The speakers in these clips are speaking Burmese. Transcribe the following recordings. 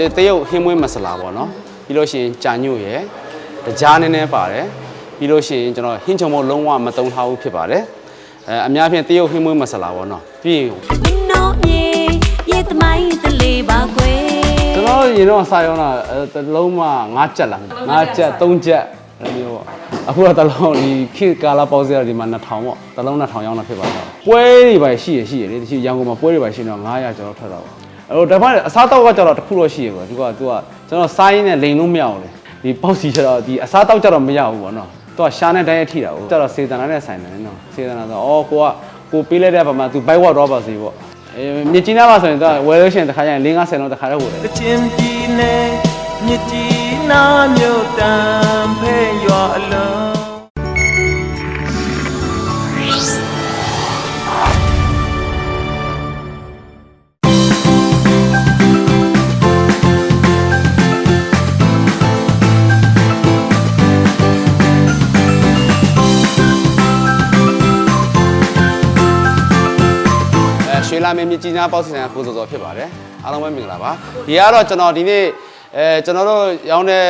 တတရုတ်ဟင်းမွေးမဆလာပေါ့နော်ပြီးလို့ရှိရင်ကြာညွတ်ရယ်တကြားနည်းနည်းပါတယ်ပြီးလို့ရှိရင်ကျွန်တော်ဟင်းချုံမို့လုံးဝမတုံထားဘူးဖြစ်ပါတယ်အဲအများဖြင့်တရုတ်ဟင်းမွေးမဆလာပေါ့နော်ပြီးရင်မင်းတို့မြေရေသမိုင်းတလေးပါကွယ်ကျွန်တော်တို့ရင်တော့စာရောင်းတာအဲတစ်လုံးမှ9ကြက်လား9ကြက်3ကြက်အဲ့လိုမျိုးပေါ့အခုတော့တစ်လုံးဒီခေတ်ကာလာပေါက်စရာဒီမှာ2000ပေါ့တစ်လုံး2000ရောင်းတာဖြစ်ပါတယ်ပွဲတွေပါရှိရရှိရလေတချို့ရန်ကုန်မှာပွဲတွေပါရှိနေတော့900ကျော်တော့ထွက်တာပေါ့ အဲ့တော့ဒါမှအစားတောက်ကကျတော့တစ်ခုတော့ရှိရပေါ့ဒီကသူကကျွန်တော်စားရင်းနဲ့လိန်လို့မရဘူးလေဒီပေါက်စီကျတော့ဒီအစားတောက်ကျတော့မရဘူးပေါ့နော်သူကရှားနဲ့တိုင်းရထိတာကိုကျတော့စေတနာနဲ့ဆိုင်တယ်နော်စေတနာဆိုအော်ကိုကကိုပေးလိုက်တဲ့ပုံမှာသူ bike walk တော့ပါစေပေါ့အဲမြစ်ကြီးနားမှာဆိုရင်သူကဝယ်လို့ရှိရင်တစ်ခါကျရင်5 50လုံးတစ်ခါတော့ဝယ်တယ်ကချင်ပြည်နယ်မြစ်ကြီးနားမြို့တန်ဖဲရွာ ရွှေလာမင်းမြစ်ကြီးနားပေါ့စီဆိုင်ကိုစောစောဖြစ်ပါတယ်အားလုံးပဲမင်္ဂလာပါဒီကတော့ကျွန်တော်ဒီနေ့အဲကျွန်တော်တို့ရောင်းတဲ့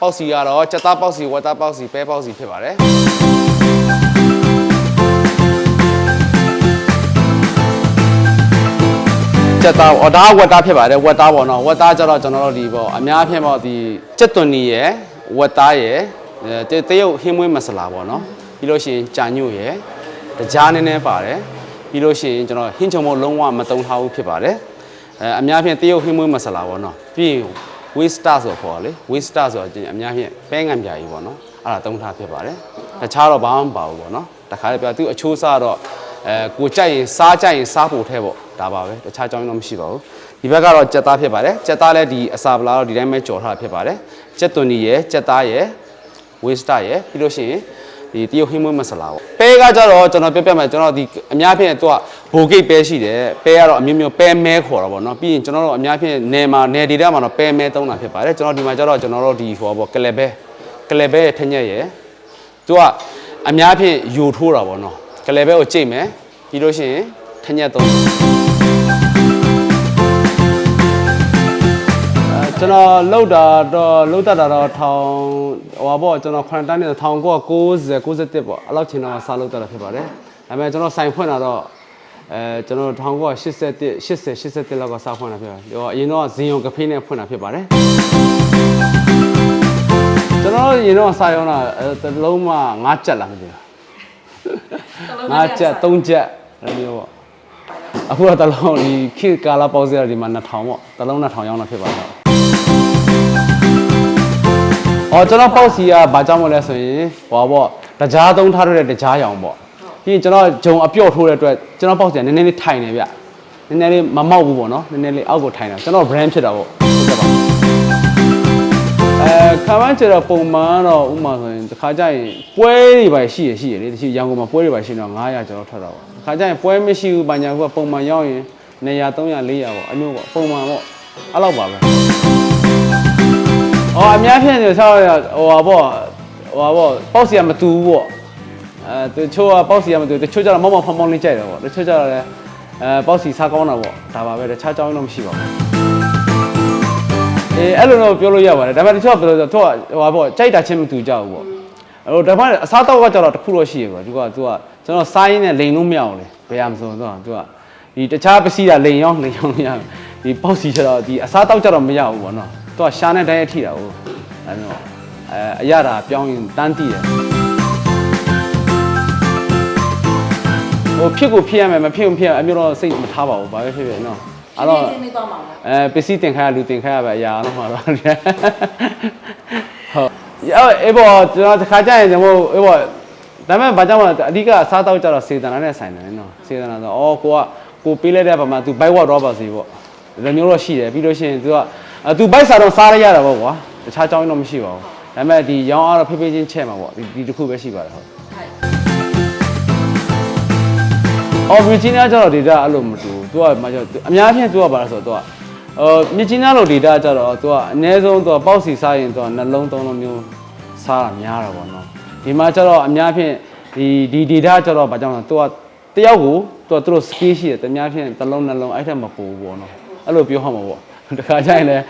ပေါ့စီကတော့ချက်သားပေါ့စီဝက်သားပေါ့စီပဲပေါ့စီဖြစ်ပါတယ်ချက်သားအော်ဒါကဝက်သားဖြစ်ပါတယ်ဝက်သားပေါ့နော်ဝက်သားကျတော့ကျွန်တော်တို့ဒီပေါ့အများအပြားပေါ့ဒီချက်သွန်နီရယ်ဝက်သားရယ်အဲတတရုတ်ဟင်းမွေးမဆလာပေါ့နော်ပြီးလို့ရှိရင်ကြာညွတ်ရယ်တကြားနည်းနည်းပါတယ် ပြီးလို့ရှိရင်ကျွန်တော်ဟင်းချုံမို့လုံးဝမတုံထားဘူးဖြစ်ပါတယ်အဲအများဖြင့်တရုတ်ဟင်းမွေးမဆလာပေါ့နော်ပြီးရင် waster ဆိုခေါ်တာလေ waster ဆိုတော့အများဖြင့်ပဲငံပြာကြီးပေါ့နော်အဲ့ဒါတုံထားဖြစ်ပါတယ်တခြားတော့ဘာမှမပါဘူးပေါ့နော်တခါလည်းပြသူအချိုးစားတော့အဲကိုကြိုက်ရင်စားကြိုက်ရင်စားဖို့ထဲပေါ့ဒါပါပဲတခြားကြောင်းတော့မရှိပါဘူးဒီဘက်ကတော့ကြက်သားဖြစ်ပါတယ်ကြက်သားလည်းဒီအစာပလာတော့ဒီတိုင်းပဲကြော်ထားတာဖြစ်ပါတယ်ကြက်သွန်ကြီးရယ်ကြက်သားရယ် waster ရယ်ပြီးလို့ရှိရင် ဒီတရုတ်ဟင်းမွေးမဆလာပေါ့ပဲကကြတော့ကျွန်တော်ပြပြမယ်ကျွန်တော်ဒီအများဖြင့်သူကဘိုဂိတ်ပဲရှိတယ်ပဲကတော့အမျိုးမျိုးပဲမဲခေါ်တာပေါ့နော်ပြီးရင်ကျွန်တော်တို့အများဖြင့်နယ်မှာနယ်ဒေသမှာတော့ပဲမဲသုံးတာဖြစ်ပါတယ်ကျွန်တော်ဒီမှာကျတော့ကျွန်တော်တို့ဒီဟိုပေါ့ကလဘဲကလဘဲရဲ့ထက်ညက်ရယ်သူကအများဖြင့်ယူထိုးတာပေါ့နော်ကလဘဲကိုကြိတ်မယ်ပြီးလို့ရှိရင်ထက်ညက်သုံး ကျွန်တော်လောက်တာတော့လောက်တတ်တာတော့ထောင်ဟိုပါပေါ့ကျွန်တော်ခွန်တန်းနေထောင်ကို90 91ပေါ့အဲ့လောက်ချိန်တော့စားလောက်တတ်တာဖြစ်ပါတယ်ဒါပေမဲ့ကျွန်တော်ဆိုင်ဖွင့်တာတော့အဲကျွန်တော်ထောင်ကို81 80 81လောက်ကစားဖွင့်တာဖြစ်ပါတယ်ဟိုအရင်တော့ဇင်ယုံကဖေးနဲ့ဖွင့်တာဖြစ်ပါတယ်ကျွန်တော်ရင်တော့စာရောင်းတာအဲတစ်လုံးမှ9ကြက်လားမသိဘူး9ကြက်3ကြက်အဲ့လိုမျိုးပေါ့အခုတော့တစ်လုံးဒီခေတ်ကာလာပေါက်စရာဒီမှာ2000ပေါ့တစ်လုံး2000ရောင်းတာဖြစ်ပါတယ် အော်ကျွန်တော်ပေါက်စီကဘာကြောင့်မလဲဆိုရင်ဟောပေါ့တကြားသုံးထားတဲ့တကြားရောင်ပေါ့ပြီးရင်ကျွန်တော်ဂျုံအပြော့ထိုးတဲ့အတွက်ကျွန်တော်ပေါက်စီကနည်းနည်းလေးထိုင်နေဗျနည်းနည်းလေးမမောက်ဘူးပေါ့နော်နည်းနည်းလေးအောက်ကိုထိုင်တာကျွန်တော် brand ဖြစ်တာပေါ့ဟုတ်ကဲ့ပါအဲခါမန်းကျတော့ပုံမှန်တော့ဥမာဆိုရင်တစ်ခါကျရင်ပွဲတွေပါရှိရရှိရလေတချို့ရန်ကုန်မှာပွဲတွေပါရှိနေတော့900ကျော်တော့ထွက်တာပေါ့တစ်ခါကျရင်ပွဲမရှိဘူးဘာညာကပုံမှန်ရောက်ရင်200 300 400ပေါ့အမျိုးပေါ့ပုံမှန်ပေါ့အဲ့လောက်ပါပဲ။ အော်အများဖြင့်ဆိုဆောက်ရဟိုပါပေါ့ဟိုပါပေါ့ပေါက်စီကမတူဘူးပေါ့။အဲတချို့ကပေါက်စီကမတူတချို့ကျတော့မောင်မောင်ဖောင်ဖောင်လေးကြိုက်တယ်ပေါ့။တချို့ကျတော့လည်းအဲပေါက်စီစားကောင်းတာပေါ့။ဒါပါပဲတခြားကြောင်းတော့မရှိပါဘူး။အေးအဲ့လိုတော့ပြောလို့ရပါတယ်။ဒါပေမဲ့တချို့ကဘယ်လိုဆိုတော့ဟိုပါပေါ့ကြိုက်တာချင်းမတူကြဘူးပေါ့။အဲ့တော့ဒါပေမဲ့အစားတော့ကကျတော့တစ်ခုတော့ရှိရပေါ့။သူကသူကကျွန်တော်စားရင်းနဲ့လိန်လို့မရအောင်လေ။ဘယ်ရမဆိုတော့သူကဒီတခြားပစ္စည်းကလိန်ရောလိန်ရောမရဘူး။ဒီပေါက်စီကျတော့ဒီအစားတော့ကျတော့မရဘူးပေါ့နော်။ သူကရှားနဲ့တိုင်းရထိတာဟုတ်။အဲ့တော့အဲအရတာပြောင်းရင်တန်းတည်တယ်ဟိုဖြစ်ကိုဖြစ်ရမယ်မဖြစ်ဘူးဖြစ်ရအမျိုးတော့စိတ်မထားပါဘူးဘာပဲဖြစ်ဖြစ်နော်အဲ့တော့ချင်းနေတော့မှာပါအဲပစ္စည်းတင်ခိုင်းရလူတင်ခိုင်းရပဲအရာတော့မှာတော့ဟုတ်ရောအေးဘောကျွန်တော်တစ်ခါကြာရင်ကျွန်တော်အေးဘောဒါပေမဲ့ဘာကြောင့်လဲအဓိကအစားတောက်ကြတော့စေတနာနဲ့ဆိုင်တယ်နော်စေတနာဆိုအော်ကိုကကိုပေးလိုက်တဲ့ပုံမှာ तू bike walk တော့ပါစေပေါ့ဒါမျိုးတော့ရှိတယ်ပြီးလို့ရှိရင် तू က အဲသူဘိုက်စာတော့စားရရတာပေါ့ကွာတခြားကြောင်းတော့မရှိပါဘူးဒါပေမဲ့ဒီရောင်းအားတော့ဖိဖိချင်းချဲ့မှာပေါ့ဒီဒီတစ်ခုပဲရှိပါတယ်ဟုတ်အော်ဗီဂျီးနီးယားကျတော့ဒေတာအဲ့လိုမတူသူကမကျအများဖြင့်သူကပါလားဆိုတော့သူကအော်မြစ်ကြီးနားလိုဒေတာကျတော့သူကအနည်းဆုံးသူကပေါက်စီစားရင်သူကနှလုံးသုံးလုံးမျိုးစားတာများတာပေါ့နော်ဒီမှာကျတော့အများဖြင့်ဒီဒီဒေတာကျတော့ဘာကြောင့်လဲသူကတယောက်ကိုသူကသူတို့ skill ရှိတယ်တများဖြင့်တစ်လုံးနှလုံးအဲ့ထက်မပိုဘူးပေါ့နော်အဲ့လိုပြောဟောမှာပေါ့ တခါကျရင်လည်း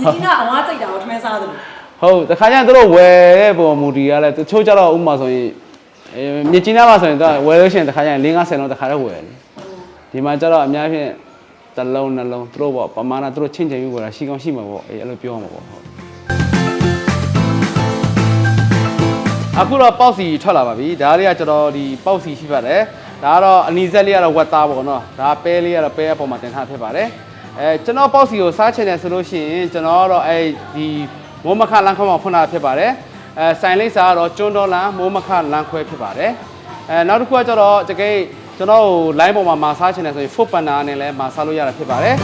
ညီကြီးကအဝါကြိတ်တာကိုထမင်းစားတယ်လို့ဟုတ်တခါကျရင်သူတို့ဝယ်တဲ့ပုံမူဒီကလည်းတချို့ကျတော့ဥပမာဆိုရင်အဲမြစ်ကြီးနားမှာဆိုရင်တော့ဝယ်လို့ရှိရင်တခါကျရင်5 50လုံးတခါတော့ဝယ်တယ်ဒီမှာကျတော့အများဖြင့်တစ်လုံးနှလုံးသူတို့ပေါ့ပမာဏသူတို့ချင်းချင်းယူကြတာရှိကောင်းရှိမှာပေါ့အေးအဲ့လိုပြောရမှာပေါ့ဟုတ်အခုတော့ပေါက်စီထွက်လာပါပြီဒါလေးကကျွန်တော်ဒီပေါက်စီရှိပါတယ်ဒါကတော့အနီးစက်လေးကတော့ဝက်သားပေါ့နော်ဒါပဲလေးကတော့ပဲအပေါ်မှာတင်ထားဖြစ်ပါတယ် အဲကျွန်တော်ပေါက်စီကိုစားချင်တယ်ဆိုလို့ရှိရင်ကျွန်တော်ကတော့အဲဒီမိုးမခလမ်းခွဲမှာဖွင့်တာဖြစ်ပါတယ်အဲဆိုင်လိပ်စာကတော့ကျွန်းတော်လမ်းမိုးမခလမ်းခွဲဖြစ်ပါတယ်အဲနောက်တစ်ခုကကျတော့တကယ်ကျွန်တော်ကို line ပေါ်မှာမာစားချင်တယ်ဆိုရင် foot panda နဲ့လည်းမာစားလို့ရတာဖြစ်ပါတယ်